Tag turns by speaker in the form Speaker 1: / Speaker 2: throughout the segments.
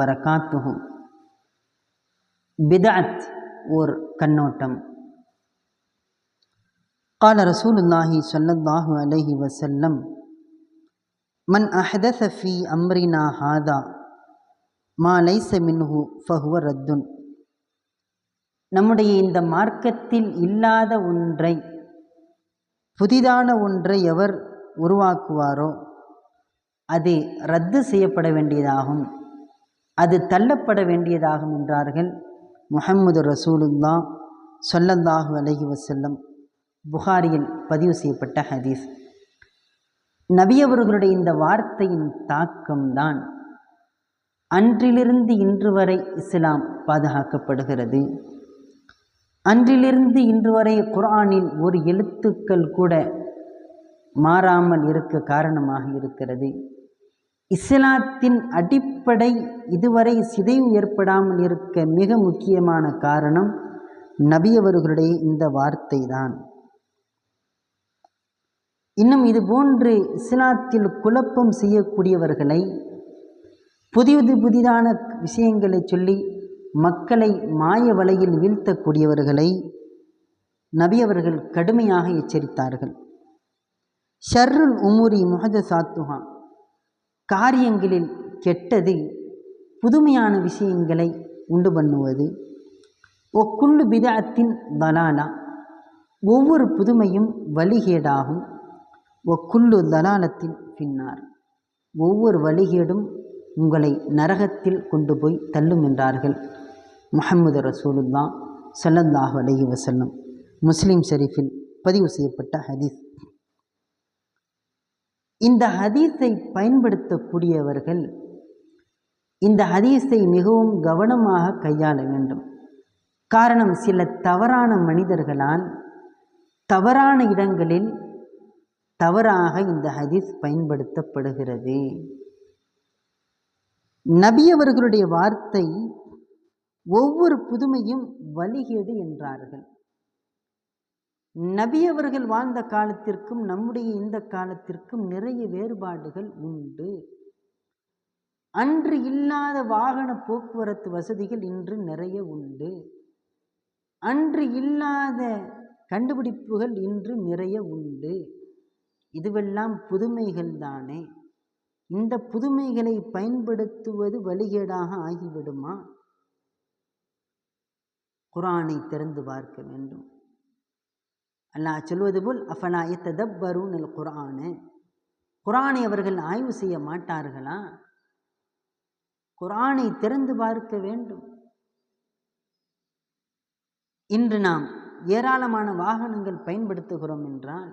Speaker 1: வபரகாத்துஹு பிதஅத் ஓர் கண்ணோட்டம் قال رسول الله صلى الله عليه وسلم من أحدث في أمرنا هذا ما ليس منه فهو رد நம்முடைய இந்த மார்க்கத்தில் இல்லாத ஒன்றை புதிதான ஒன்றை எவர் உருவாக்குவாரோ அது ரத்து செய்யப்பட வேண்டியதாகும் அது தள்ளப்பட வேண்டியதாகும் என்றார்கள். முஹம்மது ரசூலுல்லா சொல்லல்லாஹு அலஹி வசல்லம் புகாரியில் பதிவு செய்யப்பட்ட ஹதீஸ். நபியவர்களுடைய இந்த வார்த்தையின் தாக்கம்தான் அன்றிலிருந்து இன்று வரை இஸ்லாம் பாதுகாக்கப்படுகிறது. அன்றிலிருந்து இன்று வரை குரானில் ஒரு எழுத்துக்கள் கூட மாறாமல் இருக்க காரணமாக இருக்கிறது. இஸ்லாத்தின் அடிப்படை இதுவரை சிதைவு ஏற்படாமல் இருக்க மிக முக்கியமான காரணம் நபியவர்களுடைய இந்த வார்த்தை தான் இன்னும் இது போன்று இஸ்லாத்தில் குழப்பம் செய்யக்கூடியவர்களை புதிது புதிதான விஷயங்களை சொல்லி மக்களை மாய வலையில் வீழ்த்தக்கூடியவர்களை நபி அவர்கள் கடுமையாக எச்சரித்தார்கள். ஷர்ருல் உமுரி முஹத சாத்துஹா காரியங்களில் கெட்டது புதுமையான விஷயங்களை உண்டு பண்ணுவது. ஒக்குள்ளு பிதாத்தின் தலாலா. ஒவ்வொரு புதுமையும் வழிகேடாகும். ஒக்குள்ளு தலாலத்தின் பின்னார். ஒவ்வொரு வழிகேடும் உங்களை நரகத்தில் கொண்டு போய் தள்ளும் என்றார்கள். முகமது ரசூலுல்லா சல்லந்தாக அலைஹி வசல்லம் முஸ்லீம் ஷெரீஃபில் பதிவு செய்யப்பட்ட ஹதீஸ். இந்த ஹதீஸை பயன்படுத்தக்கூடியவர்கள் இந்த ஹதீஸை மிகவும் கவனமாக கையாள வேண்டும். காரணம் சில தவறான மனிதர்களால் தவறான இடங்களில் தவறாக இந்த ஹதீஸ் பயன்படுத்தப்படுகிறது. நபி அவர்களுடைய வார்த்தை ஒவ்வொரு புதுமையும் வழிகேடு என்றார்கள். நபி அவர்கள் வாழ்ந்த காலத்திற்கும் நம்முடைய இந்த காலத்திற்கும் நிறைய வேறுபாடுகள் உண்டு. அன்று இல்லாத வாகன போக்குவரத்து வசதிகள் இன்று நிறைய உண்டு. அன்று இல்லாத கண்டுபிடிப்புகள் இன்று நிறைய உண்டு. இதுவெல்லாம் புதுமைகள் தானே. இந்த புதுமைகளை பயன்படுத்துவது வழிகேடாக ஆகிவிடுமா? குரானை திறந்து பார்க்க வேண்டும். அல்லாஹ் சொல்வது போல் அஃபலா எத்ததப்பரூன் அல் குரானு குரானை அவர்கள் ஆய்வு செய்ய மாட்டார்களா? குரானை திறந்து பார்க்க வேண்டும். இன்று நாம் ஏராளமான வாகனங்கள் பயன்படுத்துகிறோம் என்றால்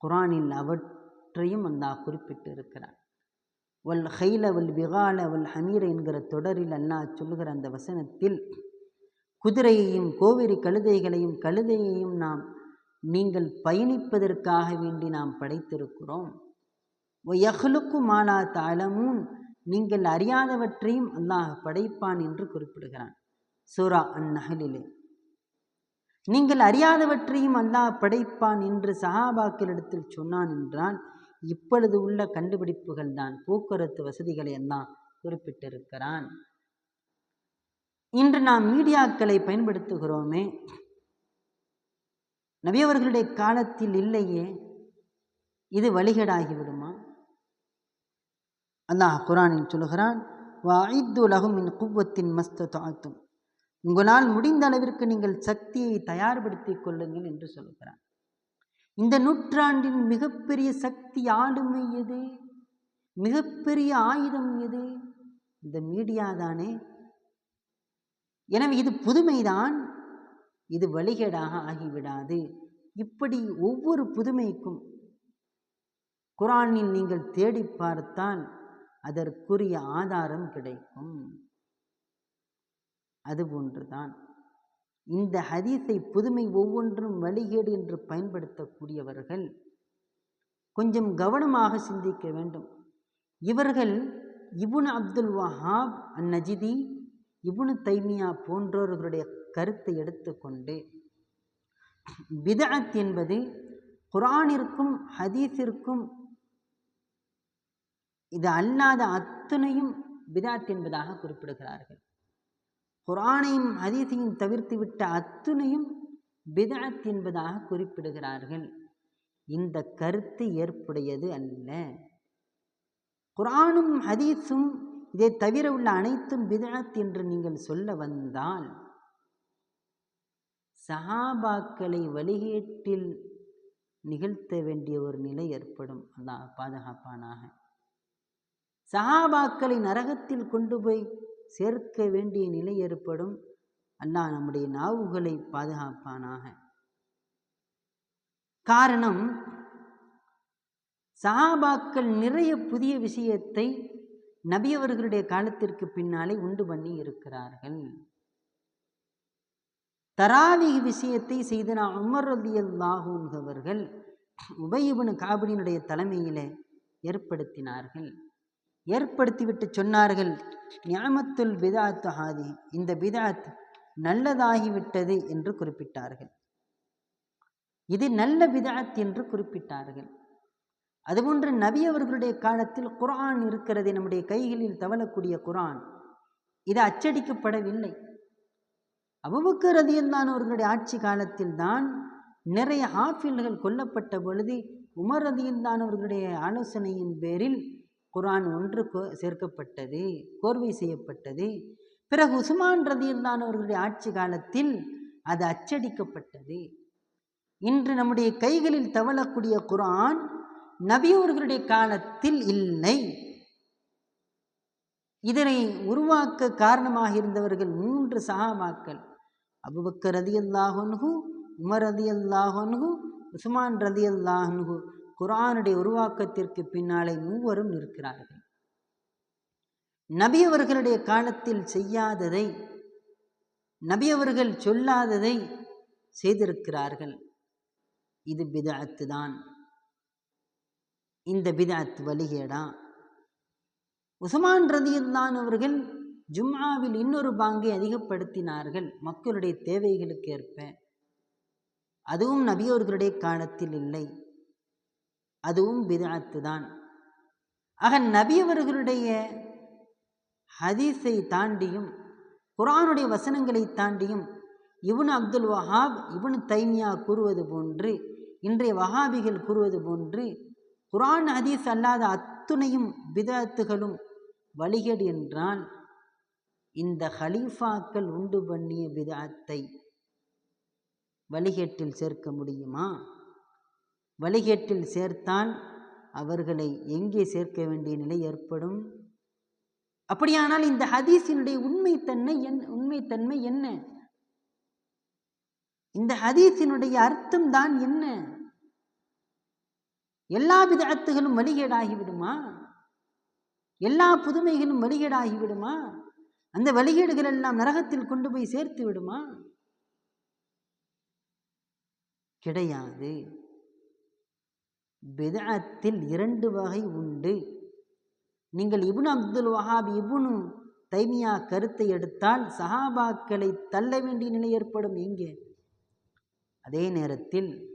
Speaker 1: குரானில் அவற்றையும் அல்லாஹ் குறிப்பிட்டு இருக்கிறார் வல் ஹைல வல் விகால வல் ஹமீர் என்கிற தொடரில் அல்லாஹ் சொல்லுகிற அந்த வசனத்தில் குதிரையையும் கோவேரி கழுதைகளையும் கழுதையையும் நாம் நீங்கள் பயணிப்பதற்காக வேண்டி நாம் படைத்திருக்கிறோம். யஹ்லுக்கு மாலா தாளமும் நீங்கள் அறியாதவற்றையும் அல்லாஹ் படைப்பான் என்று குறிப்பிடுகிறான். சூரா அந்நகலிலே நீங்கள் அறியாதவற்றையும் அல்லாஹ் படைப்பான் என்று சஹாபாக்களிடத்தில் சொன்னான் என்றால் இப்பொழுது உள்ள கண்டுபிடிப்புகள் தான் போக்குவரத்து வசதிகளை எல்லாம் குறிப்பிட்டிருக்கிறான். இன்று நாம் மீடியாக்களை பயன்படுத்துகிறோமே. நபியவர்களுடைய காலத்தில் இல்லையே. இது வழிகேடாகிவிடுமா அல்லாஹ் குரானில் சொல்கிறான் வாய்து லகும் மின் குவத்தின் மஸ்த தாத்தும் உங்களால் முடிந்த அளவிற்கு நீங்கள் சக்தியை தயார்படுத்திக் கொள்ளுங்கள் என்று சொல்கிறான். இந்த நூற்றாண்டின் மிகப்பெரிய சக்தி ஆளுமை எது? மிகப்பெரிய ஆயுதம் எது? இந்த மீடியா தானே. எனவே இது புதுமைதான். இது வழிகேடாக ஆகிவிடாது. இப்படி ஒவ்வொரு புதுமைக்கும் குரானில் நீங்கள் தேடி பார்த்தால் அதற்குரிய ஆதாரம் கிடைக்கும். அதுபோன்றுதான் இந்த ஹதீஸை புதுமை ஒவ்வொன்றும் வழிகேடு என்று பயன்படுத்தக்கூடியவர்கள் கொஞ்சம் கவனமாக சிந்திக்க வேண்டும். இவர்கள் இபுன் அப்துல் வஹாப் அந்நஜிதி இபுனு தைமியா போன்றோர்களுடைய கருத்தை எடுத்துக்கொண்டு பிதஅத் என்பது குரானிற்கும் ஹதீஸிற்கும் இது அல்லாத அத்தனையும் பிதாத் என்பதாக குறிப்பிடுகிறார்கள். குரானையும் ஹதீஸையும் தவிர்த்து விட்ட அத்துணையும் பிதாத் என்பதாக குறிப்பிடுகிறார்கள். இந்த கருத்து ஏற்புடையது அல்ல. குரானும் ஹதீஸும் இதை தவிர உள்ள அனைத்தும் பிதாத் என்று நீங்கள் சொல்ல வந்தால் சஹாபாக்களை வழிகேட்டில் நிகழ்த்த வேண்டிய ஒரு நிலை ஏற்படும். அல்லாஹ் பாதுகாப்பானாக. சஹாபாக்களை நரகத்தில் கொண்டு போய் சேர்க்க வேண்டிய நிலை ஏற்படும். அல்லாஹ் நம்முடைய நாவுகளை பாதுகாப்பானாக. காரணம் சஹாபாக்கள் நிறைய புதிய விஷயத்தை நபியவர்களுடைய காலத்திற்கு பின்னாலே உண்டு பண்ணி இருக்கிறார்கள். தராவி விஷயத்தை செய்தனா உமர் ரதியல்லாஹூன் அவர்கள் உபயிபனு காபினினுடைய தலைமையில் ஏற்படுத்தினார்கள். ஏற்படுத்திவிட்டு சொன்னார்கள் ஞாமத்துல் பிதாத் ஹாதி இந்த பிதாத் நல்லதாகிவிட்டது என்று குறிப்பிட்டார்கள். இது நல்ல பிதாத் என்று குறிப்பிட்டார்கள். அதுபோன்று நபி அவர்களுடைய காலத்தில் குரான் இருக்கிறது நம்முடைய கைகளில் தவழக்கூடிய குரான் இது அச்சடிக்கப்படவில்லை. அபுபக்கர் ரதியந்தான் அவர்களுடைய ஆட்சி காலத்தில் தான் நிறைய ஆஃபில்கள் கொல்லப்பட்ட பொழுது உமர் ரதியந்தான் அவர்களுடைய ஆலோசனையின் பேரில் குரான் ஒன்று சேர்க்கப்பட்டது கோர்வை செய்யப்பட்டது. பிறகு உசுமான் ரதியந்தான் அவர்களுடைய ஆட்சி காலத்தில் அது அச்சடிக்கப்பட்டது. இன்று நம்முடைய கைகளில் தவழக்கூடிய குரான் நபியவர்களுடைய காலத்தில் இல்லை. இதனை உருவாக்க காரணமாக இருந்தவர்கள் மூன்று சகாபாக்கள் அபுபக்கர் ரதி அல்லாஹன்ஹு உமர் ரதி அல்லாஹன்ஹு உஸ்மான் ரதி அல்லாஹன்ஹு குரானுடைய உருவாக்கத்திற்கு பின்னாலே மூவரும் நிற்கிறார்கள். நபியவர்களுடைய காலத்தில் செய்யாததை நபியவர்கள் சொல்லாததை செய்திருக்கிறார்கள். இது பிதாத்து தான் இந்த பிதாத் வழிகேடா. உசமான் ரதியுல்லான் அவர்கள் ஜும்மாவில் இன்னொரு பாங்கை அதிகப்படுத்தினார்கள் மக்களுடைய தேவைகளுக்கு ஏற்ப. அதுவும் நபியோர்களுடைய காலத்தில் இல்லை. அதுவும் பிதாத்து தான். ஆக நபியவர்களுடைய ஹதீஸை தாண்டியும் குரானுடைய வசனங்களை தாண்டியும் இவன் அப்துல் வஹாப் இவனு தைமியா கூறுவது போன்று இன்றைய வஹாபிகள் கூறுவது போன்று குரான் ஹதீஸ் அல்லாத அத்துணையும் விதத்துகளும் வழிகேடு என்றால் இந்த ஹலீஃபாக்கள் உண்டு பண்ணிய விதத்தை வழிகேட்டில் சேர்க்க முடியுமா? வழிகேட்டில் சேர்த்தால் அவர்களை எங்கே சேர்க்க வேண்டிய நிலை ஏற்படும்? அப்படியானால் இந்த ஹதீஸினுடைய உண்மைத்தன்மை என் உண்மைத்தன்மை என்ன? இந்த ஹதீஸினுடைய அர்த்தம் தான் என்ன? எல்லா விதத்துகளும் வழிகேடாகிவிடுமா? எல்லா புதுமைகளும் வழிகேடாகிவிடுமா? அந்த வழிகேடுகள் எல்லாம் நரகத்தில் கொண்டு போய் சேர்த்து விடுமா? கிடையாது. விதத்தில் இரண்டு வகை உண்டு. நீங்கள் இபுன் அப்துல் வஹாப் இபுனு தைமியா கருத்தை எடுத்தால் சஹாபாக்களை தள்ள வேண்டிய நிலை ஏற்படும். எங்கே? அதே நேரத்தில்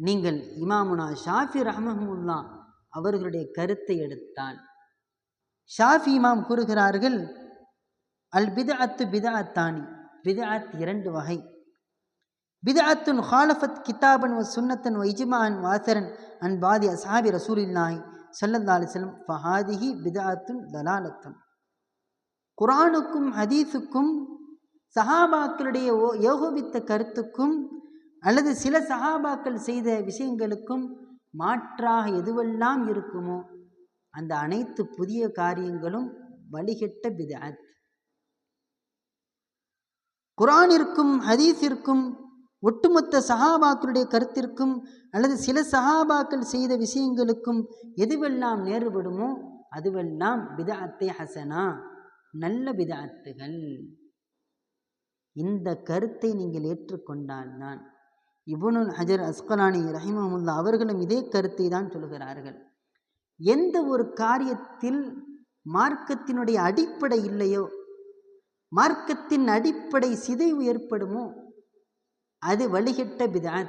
Speaker 1: நீங்கள் இமாமுனா ஷாஃபி ரஹமஹமுல்லா அவர்களுடைய கருத்தை எடுத்தால். ஷாஃபி இமாம் கூறுகிறார்கள் அல் பிதஅத்து பிதஅத்தானி. பிதஅத் இரண்டு வகை. பிதஅத்துன் ஹாலஃபத் கிதாபன் வ சுன்னத்தன் வ இஜ்மான் வாசரன் அன் பாதி அசாபி ரசூலில்லாஹி ஸல்லல்லாஹு அலைஹி வஸல்லம். ஃபஹாதிஹி பிதஅத்துன் தலாலத்துன். குரானுக்கும் ஹதீஸுக்கும் சஹாபாக்களுடைய ஓ- ஏகோபித்த கருத்துக்கும் அல்லது சில சஹாபாக்கள் செய்த விஷயங்களுக்கும் மாற்றாக எதுவெல்லாம் இருக்குமோ அந்த அனைத்து புதிய காரியங்களும் வழிகெட்ட பிதாத். குரானிற்கும் ஹதீஸிற்கும் ஒட்டுமொத்த சஹாபாக்களுடைய கருத்திற்கும் அல்லது சில சஹாபாக்கள் செய்த விஷயங்களுக்கும் எதுவெல்லாம் நேர்படுமோ அதுவெல்லாம் பிதஅத்தே ஹசனா நல்ல பிதாத்துகள். இந்த கருத்தை நீங்கள் ஏற்றுக்கொண்டால்தான் இபுனுல் ஹஜர் அஸ்கலானி ரஹிமஹுல்லா அவர்களும் இதே கருத்தை தான் சொல்கிறார்கள் எந்த ஒரு காரியத்தில் மார்க்கத்தினுடைய அடிப்படை இல்லையோ மார்க்கத்தின் அடிப்படை சிதைவு ஏற்படுமோ அது வழிகட்ட பிதான்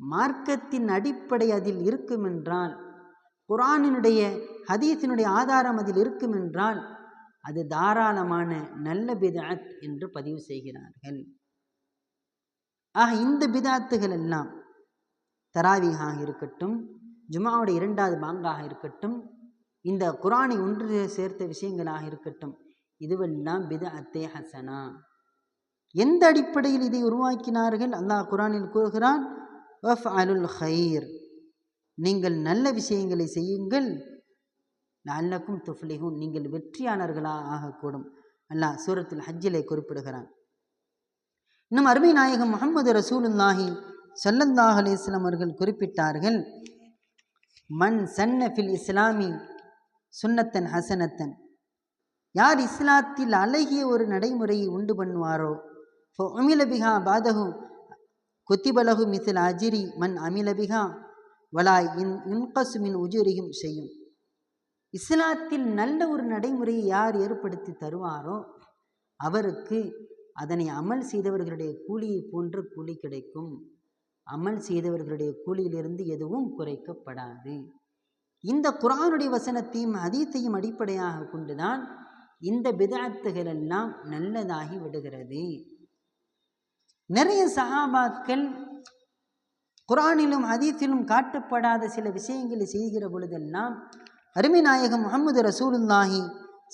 Speaker 1: மார்க்கத்தின் அடிப்படை அதில் இருக்குமென்றால் குரானினுடைய ஹதீஸினுடைய ஆதாரம் அதில் இருக்கும் என்றால் அது தாராளமான நல்ல பிதாத் என்று பதிவு செய்கிறார்கள். ஆக இந்த பிதாத்துகள் எல்லாம் தராவிகாக இருக்கட்டும் ஜுமாவுடைய இரண்டாவது பாங்காக இருக்கட்டும் இந்த குரானை ஒன்று சேர்த்த விஷயங்களாக இருக்கட்டும் இதுவெல்லாம் பிதஅத்தே ஹசனா. எந்த அடிப்படையில் இதை உருவாக்கினார்கள்? அல்லாஹ் குரானில் கூறுகிறான் அலுல் ஹைர் நீங்கள் நல்ல விஷயங்களை செய்யுங்கள் நல்லக்கும் துஃப்லிகும் நீங்கள் வெற்றியாளர்களாக ஆகக்கூடும். அல்லாஹ் சூரத்தில் ஹஜ்ஜிலே குறிப்பிடுகிறான் இன்னும் அருமை நாயகம் முகமது ரசூலுல்லாஹி சல்லல்லாஹ் அலிஸ்லாம் அவர்கள் குறிப்பிட்டார்கள் மண் சன்ன ஃபில் இஸ்லாமி சுன்னத்தன் ஹசனத்தன். யார் இஸ்லாத்தில் அழகிய ஒரு நடைமுறையை உண்டு பண்ணுவாரோ? ஃபோ அமிலபிகா பாதகு கொத்திபலகு மிசில் அஜிரி மண் அமிலபிகா வலாய் இன் இன்கசுமின் உஜுரியும் செய்யும் இஸ்லாத்தில் நல்ல ஒரு நடைமுறையை யார் ஏற்படுத்தி தருவாரோ? அவருக்கு அதனை அமல் செய்தவர்களுடைய கூலியை போன்று கூலி கிடைக்கும். அமல் செய்தவர்களுடைய கூலியிலிருந்து எதுவும் குறைக்கப்படாது. இந்த குரானுடைய வசனத்தையும் அதீத்தையும் அடிப்படையாக கொண்டுதான் இந்த பிதாத்துகள் எல்லாம் நல்லதாகி விடுகிறது. நிறைய சஹாபாக்கள் குரானிலும் அதீத்திலும் காட்டப்படாத சில விஷயங்களை செய்கிற பொழுதெல்லாம் அருமை நாயகம் முகமது ரசூலுல்லாஹி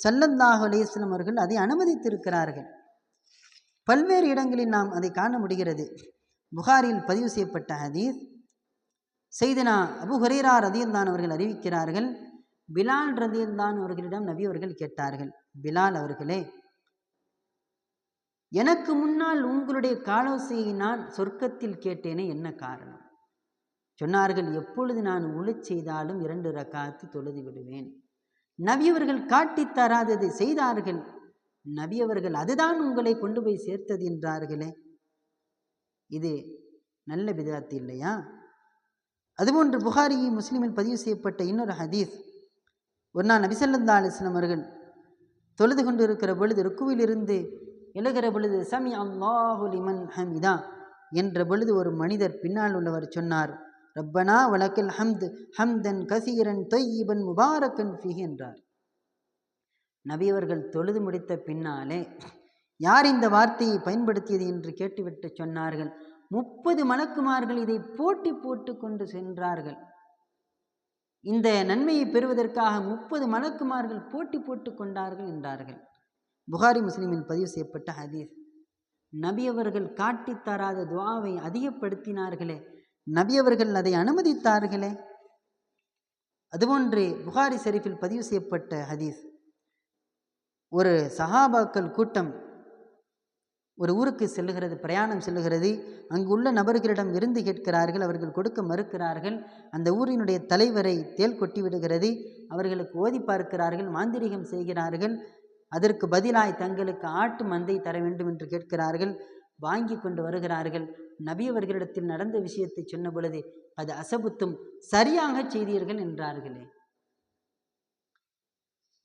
Speaker 1: சல்லல்லாஹ் அலேஸ்லம் அவர்கள் அதை அனுமதித்திருக்கிறார்கள். பல்வேறு இடங்களில் நாம் அதை காண முடிகிறது. புகாரில் பதிவு செய்யப்பட்ட ஹதீஸ் செய்தனா அபு ஹுரேரா ரதியல்தான் அவர்கள் அறிவிக்கிறார்கள் பிலால் ரதியல்தான் அவர்களிடம் நபி அவர்கள் கேட்டார்கள் பிலால் அவர்களே எனக்கு முன்னால் உங்களுடைய காலோசையை நான் சொர்க்கத்தில் கேட்டேனே என்ன காரணம்? சொன்னார்கள் எப்பொழுது நான் உளுச் செய்தாலும் இரண்டு ரக்காத்து தொழுது விடுவேன். நவியவர்கள் காட்டித் தராததை செய்தார்கள் நபியவர்கள் அதுதான் உங்களை கொண்டு போய் சேர்த்தது என்றார்களே. இது நல்ல விதாத்து இல்லையா? அதுபோன்று புகாரி முஸ்லீமில் பதிவு செய்யப்பட்ட இன்னொரு ஹதீஸ். ஒரு நாள் நபிசல்லா அலிஸ்லாம் அவர்கள் தொழுது கொண்டு இருக்கிற பொழுது ருக்குவிலிருந்து எழுகிற பொழுது சமி அல்லாஹுலிமன் ஹமிதா என்ற பொழுது ஒரு மனிதர் பின்னால் உள்ளவர் சொன்னார் ரப்பனா வழக்கில் ஹம்த் ஹம்தன் கசீரன் தொய்யிபன் முபாரக்கன் ஃபிஹி என்றார். நபியவர்கள் தொழுது முடித்த பின்னாலே யார் இந்த வார்த்தையை பயன்படுத்தியது? என்று கேட்டுவிட்டு சொன்னார்கள். முப்பது மலக்குமார்கள் இதை போட்டி போட்டு கொண்டு சென்றார்கள். இந்த நன்மையை பெறுவதற்காக முப்பது மலக்குமார்கள் போட்டி போட்டு கொண்டார்கள் என்றார்கள். புகாரி முஸ்லிமில் பதிவு செய்யப்பட்ட ஹதீஸ் நபி அவர்கள் காட்டித் தராத துவாவை அதிகப்படுத்தினார்களே நபி அவர்கள் அதை அனுமதித்தார்களே? அதுபோன்று புகாரி ஷெரீஃபில் பதிவு செய்யப்பட்ட ஹதீஸ் ஒரு சஹாபாக்கள் கூட்டம் ஒரு ஊருக்கு செல்லுகிறது பிரயாணம் செல்லுகிறது. அங்கு உள்ள நபர்களிடம் விருந்து கேட்கிறார்கள் அவர்கள் கொடுக்க மறுக்கிறார்கள். அந்த ஊரினுடைய தலைவரை தேல் கொட்டி விடுகிறது. அவர்களுக்கு ஓதி பார்க்கிறார்கள் மாந்திரிகம் செய்கிறார்கள். அதற்கு பதிலாய் தங்களுக்கு ஆட்டு மந்தை தர வேண்டும் என்று கேட்கிறார்கள். வாங்கி கொண்டு வருகிறார்கள். நபி அவர்களிடத்தில் நடந்த விஷயத்தை சொன்ன பொழுது அது அசபுத்தும் சரியாக செய்தீர்கள் என்றார்களே.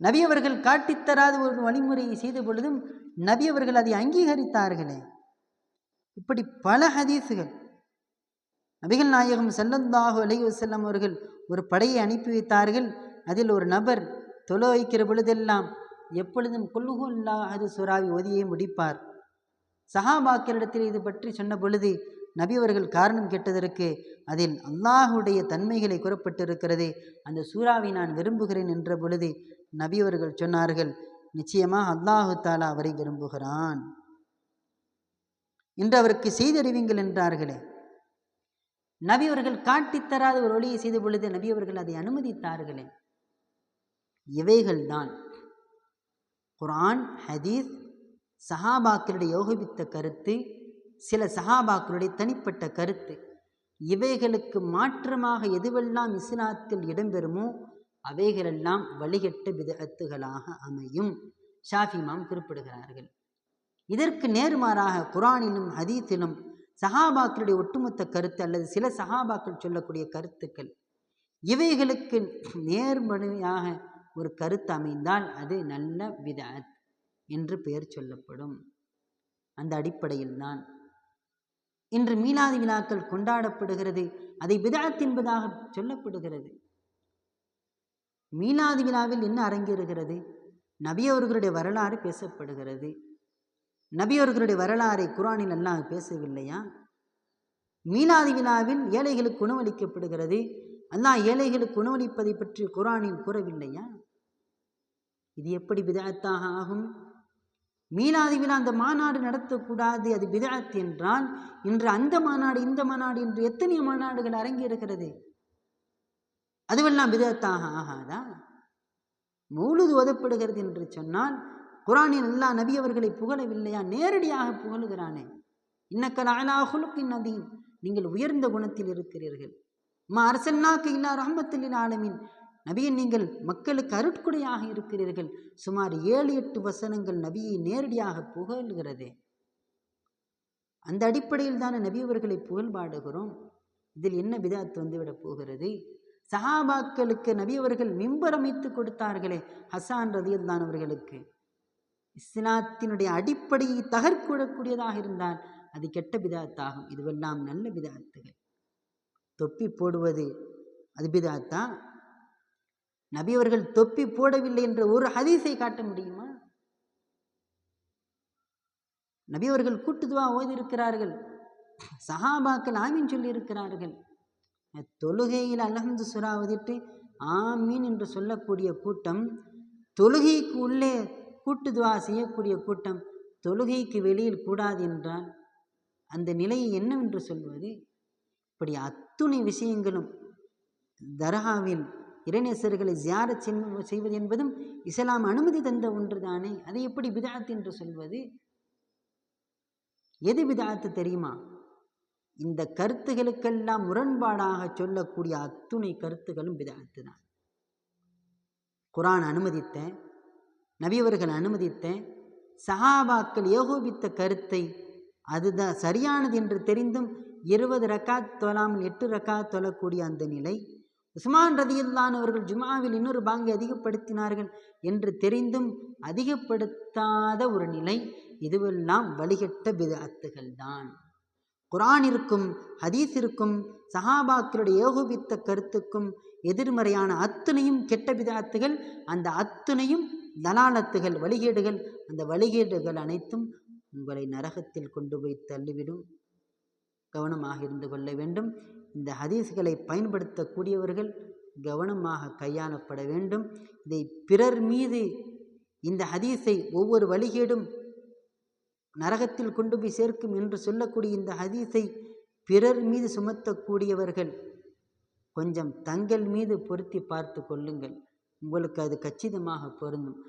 Speaker 1: நபி அவர்கள் காட்டித்தராத ஒரு வழிமுறையை செய்த பொழுதும் நபி அவர்கள் அதை அங்கீகரித்தார்களே. இப்படி பல ஹதீஸுகள் நபிகள் நாயகம் செல்லந்தாக அலைஹி செல்லம் அவர்கள் ஒரு படையை அனுப்பி வைத்தார்கள். அதில் ஒரு நபர் தொழ வைக்கிற பொழுதெல்லாம் எப்பொழுதும் கொல்லுகுல்லா அது சுறாவி ஒதியே முடிப்பார். சஹாபாக்களிடத்தில் இது பற்றி சொன்ன பொழுது நபி அவர்கள் காரணம் கேட்டதற்கு அதில் அல்லாஹுடைய தன்மைகளை கூறப்பட்டிருக்கிறது. அந்த சூறாவை நான் விரும்புகிறேன் என்ற பொழுது நபி அவர்கள் சொன்னார்கள் நிச்சயமாக அல்லாஹு தாலா அவரை விரும்புகிறான். என்று அவருக்கு செய்தறிவீங்கள் என்றார்களே. நபி அவர்கள் காட்டித்தராத ஒரு ஒளியை செய்த பொழுது நபி அவர்கள் அதை அனுமதித்தார்களே. இவைகள்தான் குரான் ஹதீஸ் சஹாபாக்களுடைய யோகிபித்த கருத்து சில சஹாபாக்களுடைய தனிப்பட்ட கருத்து. இவைகளுக்கு மாற்றமாக எதுவெல்லாம் இஸ்லாத்தில் இடம்பெறுமோ அவைகளெல்லாம் வழிகட்ட விதத்துகளாக அமையும். ஷாஃபிமாம் குறிப்பிடுகிறார்கள். இதற்கு நேர்மாறாக குரானிலும் ஹதீஸிலும் சஹாபாக்களுடைய ஒட்டுமொத்த கருத்து அல்லது சில சஹாபாக்கள் சொல்லக்கூடிய கருத்துக்கள். இவைகளுக்கு நேர்மறையாக ஒரு கருத்து அமைந்தால் அது நல்ல விதத் என்று பெயர் சொல்லப்படும். அந்த அடிப்படையில் தான் இன்று மீலாதி விழாக்கள் கொண்டாடப்படுகிறது. அதை விதாத் என்பதாக சொல்லப்படுகிறது. மீலாது விழாவில் என்ன அரங்கேறுகிறது? நபியவர்களுடைய வரலாறு பேசப்படுகிறது. நபியவர்களுடைய வரலாறை குரானில் அல்லாஹ் பேசவில்லையா? மீலாது விழாவில் ஏழைகளுக்கு உணவளிக்கப்படுகிறது அல்லாஹ் ஏழைகளுக்கு உணவளிப்பதை பற்றி குரானில் கூறவில்லையா? இது எப்படி விதத்தாக ஆகும்? மீனாதி விழா அந்த மாநாடு நடத்தக்கூடாது அது விதாத் என்றால் இன்று அந்த மாநாடு இந்த மாநாடு என்று எத்தனை மாநாடுகள் அரங்கேறுகிறது. அதுவெல்லாம் விதத்தாக ஆகாதா? மௌலுது ஓதப்படுகிறது என்று சொன்னால் குரானில் எல்லா நபி அவர்களை புகழவில்லையா? நேரடியாக புகழுகிறானே. இன்னக்கல் அலாஹுலுக்கின் நதீன் நீங்கள் உயர்ந்த குணத்தில் இருக்கிறீர்கள். மா அரசன்னாக்கு இல்லா ரஹமத்தில் ஆலமின். நபியின் நீங்கள் மக்களுக்கு அருட்குடையாக இருக்கிறீர்கள். சுமார் ஏழு எட்டு வசனங்கள் நபியை நேரடியாக புகழ்கிறதே. அந்த அடிப்படையில் தானே நபி அவர்களை புகழ் பாடுகிறோம் இதில் என்ன விதாத்து வந்துவிடப் போகிறது? சஹாபாக்களுக்கு நபி அவர்கள் மிம்பர் அமைத்து கொடுத்தார்களே ஹசான் ரதியல்தான் அவர்களுக்கு. இஸ்லாத்தினுடைய அடிப்படையை தகர்க்கூடக்கூடியதாக இருந்தால் அது கெட்ட விதாத்தாகும் இதுவெல்லாம் நல்ல விதாத்துகள் தொப்பி போடுவது அது பிதாத்தா? நபி அவர்கள் தொப்பி போடவில்லை என்ற ஒரு ஹதீஸை காட்ட முடியுமா? நபி அவர்கள் கூட்டுதுவா ஓதியிருக்கிறார்கள். சஹாபாக்கள் ஆமின் சொல்லி இருக்கிறார்கள் தொழுகையில் அலஹந்து சுறா ஓதிட்டு ஆமீன் என்று சொல்லக்கூடிய கூட்டம் தொழுகைக்கு உள்ளே கூட்டுதுவா செய்யக்கூடிய கூட்டம் தொழுகைக்கு வெளியில் கூடாது என்றால் அந்த நிலையை என்னவென்று சொல்வது? இப்படி அத்துணை விஷயங்களும் தர்காவில் இறைநேசர்களை ஜியார செய்வது என்பதும் இஸ்லாம் அனுமதி தந்த ஒன்றுதானே? அதை எப்படி விதாத் என்று சொல்வது? எது விதாத்து தெரியுமா? இந்த கருத்துகளுக்கெல்லாம் முரண்பாடாக சொல்லக்கூடிய அத்துணை கருத்துகளும் பிதாத்து தான் குரான் அனுமதித்த நபியவர்கள் அனுமதித்த சஹாபாக்கள் ஏகோபித்த கருத்தை அதுதான் சரியானது என்று தெரிந்தும் இருபது ரக்காத் தொழாமல் எட்டு ரக்காத் தொழக்கூடிய அந்த நிலை உஸ்மான் ரதியுல்லான் அவர்கள் ஜுமாவில் இன்னொரு பாங்கை அதிகப்படுத்தினார்கள் என்று தெரிந்தும் அதிகப்படுத்தாத ஒரு நிலை இதுவெல்லாம் வழிகட்ட பிதாத்துகள் தான் குரான் இருக்கும் ஹதீஸ் இருக்கும் சஹாபாக்களுடைய ஏகோபித்த கருத்துக்கும் எதிர்மறையான அத்தனையும் கெட்ட பிதாத்துகள் அந்த அத்தனையும் தலாலத்துகள் வழிகேடுகள் அந்த வழிகேடுகள் அனைத்தும் உங்களை நரகத்தில் கொண்டு போய் தள்ளிவிடும். கவனமாக இருந்து கொள்ள வேண்டும். இந்த ஹதீஸ்களை பயன்படுத்தக்கூடியவர்கள் கவனமாக கையாளப்பட வேண்டும். இதை பிறர் மீது இந்த ஹதீஸை ஒவ்வொரு வழிகேடும் நரகத்தில் கொண்டு போய் சேர்க்கும் என்று சொல்லக்கூடிய இந்த ஹதீஸை பிறர் மீது சுமத்தக்கூடியவர்கள் கொஞ்சம் தங்கள் மீது பொருத்தி பார்த்து கொள்ளுங்கள். உங்களுக்கு அது கச்சிதமாக பொருந்தும்.